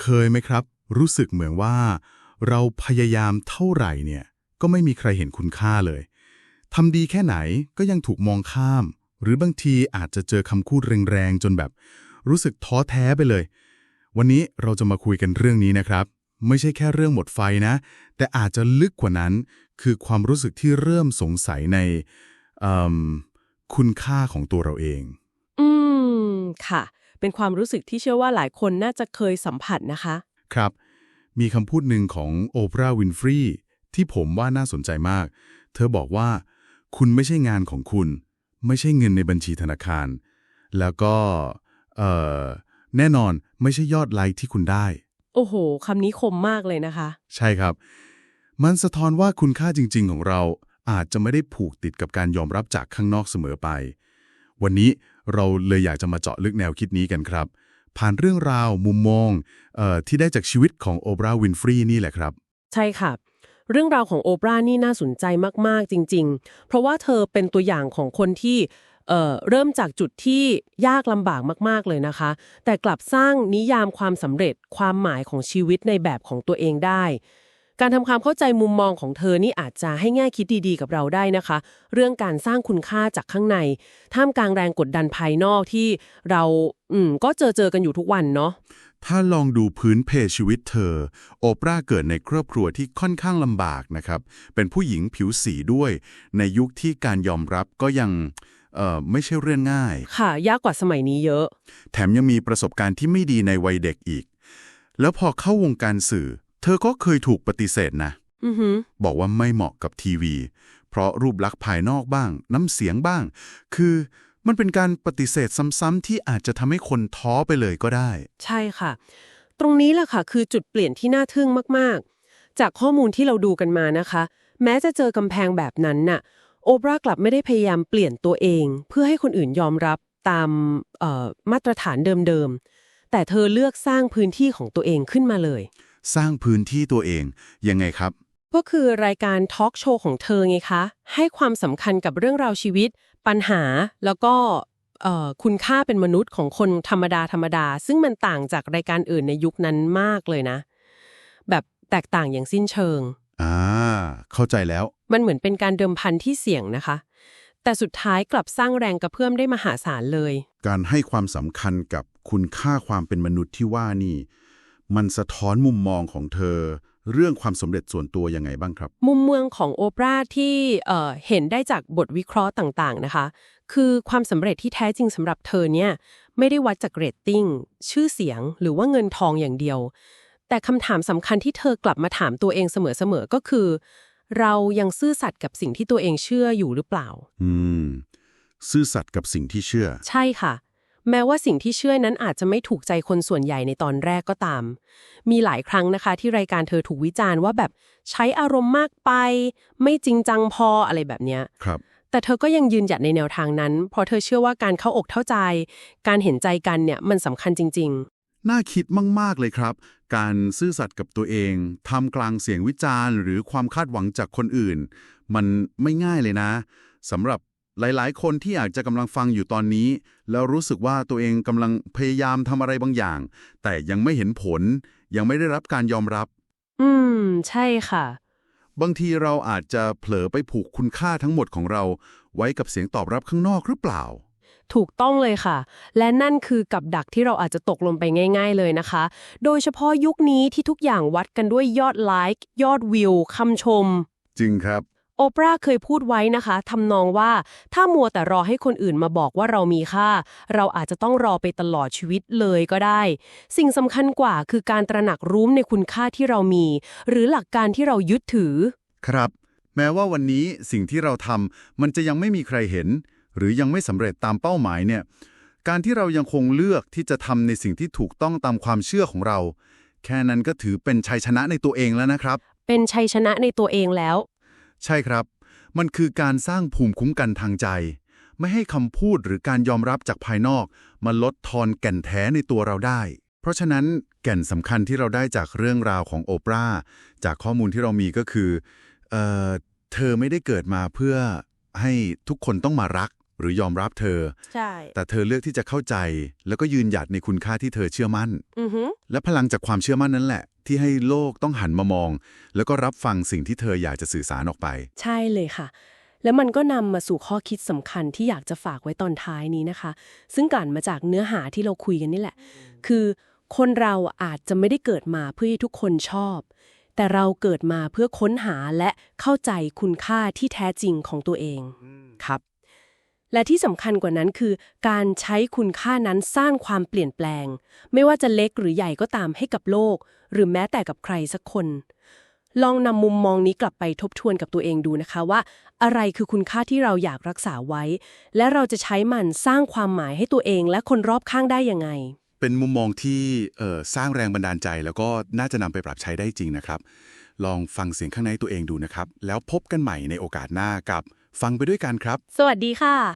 เคยไหมครับ รู้สึกเหมือนว่า เราพยายามเท่าไหร่เนี่ย ก็ไม่มีใครเห็นคุณค่าเลยทำดีแค่ไหนก็ยังถูกมองข้าม หรือบางทีอาจจะเจอคำพูดแรงๆ จนแบบ รู้สึกท้อแท้ไปเลย วันนี้เราจะมาคุยกันเรื่องนี้นะครับ ไม่ใช่แค่เรื่องหมดไฟนะ แต่อาจจะลึกกว่านั้น คือความรู้สึกที่เริ่มสงสัยในคุณค่าของตัวเราเอง อืม ค่ะ เป็นความรู้สึกที่เชื่อว่าหลายคนน่าจะเคยสัมผัสนะคะ ครับ มีคำพูดหนึ่งของโอปราห์วินฟรีที่ผมว่าน่าสนใจมาก เธอบอกว่า คุณไม่ใช่งานของคุณ ไม่ใช่เงินในบัญชีธนาคาร แล้วก็เอ่อแน่นอนไม่ใช่ยอดไลค์ที่คุณได้ โอ้โหคำนี้คมมากเลยนะคะ ใช่ครับ มันสะท้อนว่าคุณค่าจริง ๆ ของเราอาจจะไม่ได้ผูกติดกับการยอมรับจากข้างนอกเสมอไป วันนี้ เราเลยอยากจะมาเจาะลึกแนวคิดนี้กันครับ ผ่านเรื่องราวมุมมองออที่ได้จากชีวิตของโอปราห์วินฟรีนี่แหละครับ ใช่ค่ะ เรื่องราวของโอปราห์นี่น่าสนใจมากๆจริง ๆ เพราะว่าเธอเป็นตัวอย่างของคนที่เเริ่มจากจุดที่ยากลำบากมากๆเลยนะคะ แต่กลับสร้างนิยามความสำเร็จความหมายของชีวิตในแบบของตัวเองได้ การทำความเข้าใจมุมมองของเธอนี่อาจจะให้แง่คิดดีๆ กับเราได้นะคะ เรื่องการสร้างคุณค่าจากข้างใน ท่ามกลางแรงกดดันภายนอกที่เราอืมก็เจอเจอกันอยู่ทุกวันเนาะถ้าลองดูพื้นเพชีวิตเธอ โอปราห์เกิดในครอบครัวที่ค่อนข้างลำบากนะครับ เป็นผู้หญิงผิวสีด้วย ในยุคที่การยอมรับก็ยังเอ่อไม่ใช่เรื่องง่าย ค่ะ ยากกว่าสมัยนี้เยอะ แถมยังมีประสบการณ์ที่ไม่ดีในวัยเด็กอีก แล้วพอเข้าวงการสื่อ เธอก็เคยถูกปฏิเสธนะอือหือบอกว่าไม่เหมาะกับทีวี เพราะรูปลักษณ์ภายนอกบ้าง น้ำเสียงบ้าง คือมันเป็นการปฏิเสธซ้ำๆที่อาจจะทำให้คนท้อไปเลยก็ได้ ใช่ค่ะ ตรงนี้แหละค่ะ คือจุดเปลี่ยนที่น่าทึ่งมากๆ จากข้อมูลที่เราดูกันมานะคะ แม้จะเจอกำแพงแบบนั้นน่ะ โอปราห์กลับไม่ได้พยายามเปลี่ยนตัวเอง เพื่อให้คนอื่นยอมรับตามเอ่อมาตรฐานเดิมๆแต่เธอเลือกสร้างพื้นที่ของตัวเองขึ้นมาเลย สร้างพื้นที่ตัวเอง ยังไงครับ ก็คือรายการทอล์กโชว์ของเธอไงคะ ให้ความสำคัญกับเรื่องราวชีวิต ปัญหาแล้วก็เอ่อคุณค่าเป็นมนุษย์ของคนธรรมดาธรรมดา ซึ่งมันต่างจากรายการอื่นในยุคนั้นมากเลยนะ แบบแตกต่างอย่างสิ้นเชิงอ่าเข้าใจแล้ว มันเหมือนเป็นการเดิมพันที่เสี่ยงนะคะ แต่สุดท้ายกลับสร้างแรงกระเพื่อมได้มหาศาลเลย การให้ความสำคัญกับคุณค่าความเป็นมนุษย์ที่ว่านี่ มันสะท้อนมุมมองของเธอ เรื่องความสำเร็จส่วนตัวยังไงบ้างครับ มุมเมืองของโอปราห์ที่เอ่อเห็นได้จากบทวิเคราะห์ต่างๆนะคะ คือความสำเร็จที่แท้จริงสำหรับเธอเนี่ยไม่ได้วัดจากเรตติ้ง ชื่อเสียงหรือว่าเงินทองอย่างเดียว แต่คำถามสำคัญที่เธอกลับมาถามตัวเองเสมอๆก็คือ เรายังซื่อสัตย์กับสิ่งที่ตัวเองเชื่ออยู่หรือเปล่า อืม ซื่อสัตย์กับสิ่งที่เชื่อ ใช่ค่ะ แม้ว่าสิ่งที่เชื่อนั้นอาจจะไม่ถูกใจคนส่วนใหญ่ในตอนแรกก็ตาม มีหลายครั้งนะคะ ที่รายการเธอถูกวิจารณ์ว่าแบบใช้อารมณ์มากไป ไม่จริงจังพออะไรแบบเนี้ยครับ แต่เธอก็ยังยืนหยัดในแนวทางนั้น เพราะเธอเชื่อว่าการเข้าอกเข้าใจ การเห็นใจกันเนี่ยมันสำคัญจริงน่าคิดมาก ๆ เลยครับ การซื่อสัตย์กับตัวเองทำกลางเสียงวิจารณ์ หรือความคาดหวังจากคนอื่น มันไม่ง่ายเลยนะสำหรับ หลายๆ คนที่อาจจะกำลังฟังอยู่ตอนนี้ แล้วรู้สึกว่าตัวเองกำลังพยายามทำอะไรบางอย่าง แต่ยังไม่เห็นผล ยังไม่ได้รับการยอมรับๆอืม ใช่ค่ะ บางทีเราอาจจะเผลอไปผูกคุณค่าทั้งหมดของเรา ไว้กับเสียงตอบรับข้างนอกหรือเปล่า ถูกต้องเลยค่ะ และนั่นคือกับดักที่เราอาจจะตกลงไปง่าย ๆ เลยนะคะ โดยเฉพาะยุคนี้ที่ทุกอย่างวัดกันด้วยยอดไลค์ยอดวิวคำชม จริงครับ โอปราห์เคยพูดไว้นะคะทำนองว่าถ้ามัวแต่รอให้คนอื่นมาบอกว่าเรามีค่า เราอาจจะต้องรอไปตลอดชีวิตเลยก็ได้ สิ่งสำคัญกว่าคือการตระหนักรู้ในคุณค่าที่เรามี หรือหลักการที่เรายึดถือ ครับ แม้ว่าวันนี้สิ่งที่เราทำมันจะยังไม่มีใครเห็น หรือยังไม่สำเร็จตามเป้าหมายเนี่ยการที่เรายังคงเลือกที่จะทำในสิ่งที่ถูกต้องตามความเชื่อของเรา แค่นั้นก็ถือเป็นชัยชนะในตัวเองแล้วนะครับ เป็นชัยชนะในตัวเองแล้ว ใช่ครับ มันคือการสร้างภูมิคุ้มกันทางใจ ไม่ให้คำพูดหรือการยอมรับจากภายนอก มาลดทอนแก่นแท้ในตัวเราได้ เพราะฉะนั้นแก่นสำคัญที่เราได้จากเรื่องราวของโอปราห์จากข้อมูลที่เรามีก็คือเอ่อเธอไม่ได้เกิดมาเพื่อให้ทุกคนต้องมารักหรือยอมรับเธอ ใช่ แต่เธอเลือกที่จะเข้าใจ แล้วก็ยืนหยัดในคุณค่าที่เธอเชื่อมั่นอือฮึและพลังจากความเชื่อมั่นนั้นแหละ ที่ให้โลกต้องหันมามอง แล้วก็รับฟังสิ่งที่เธออยากจะสื่อสารออกไป ใช่เลยค่ะ แล้วมันก็นำมาสู่ข้อคิดสำคัญที่อยากจะฝากไว้ตอนท้ายนี้นะคะ ซึ่งกลั่นมาจากเนื้อหาที่เราคุยกันนี่แหละ คือคนเราอาจจะไม่ได้เกิดมาเพื่อให้ทุกคนชอบ แต่เราเกิดมาเพื่อค้นหาและเข้าใจคุณค่าที่แท้จริงของตัวเองครับ และที่สำคัญกว่านั้นคือ การใช้คุณค่านั้นสร้างความเปลี่ยนแปลง ไม่ว่าจะเล็กหรือใหญ่ก็ตามให้กับโลก หรือแม้แต่กับใครสักคน ลองนำมุมมองนี้กลับไปทบทวนกับตัวเองดูนะคะว่า อะไรคือคุณค่าที่เราอยากรักษาไว้ และเราจะใช้มันสร้างความหมายให้ตัวเองและคนรอบข้างได้ยังไง เป็นมุมมองที่เอ่อสร้างแรงบันดาลใจ แล้วก็น่าจะนำไปปรับใช้ได้จริงนะครับ ลองฟังเสียงข้างในตัวเองดูนะครับ แล้วพบกันใหม่ในโอกาสหน้ากับ ฟังไปด้วยกันครับ สวัสดีค่ะ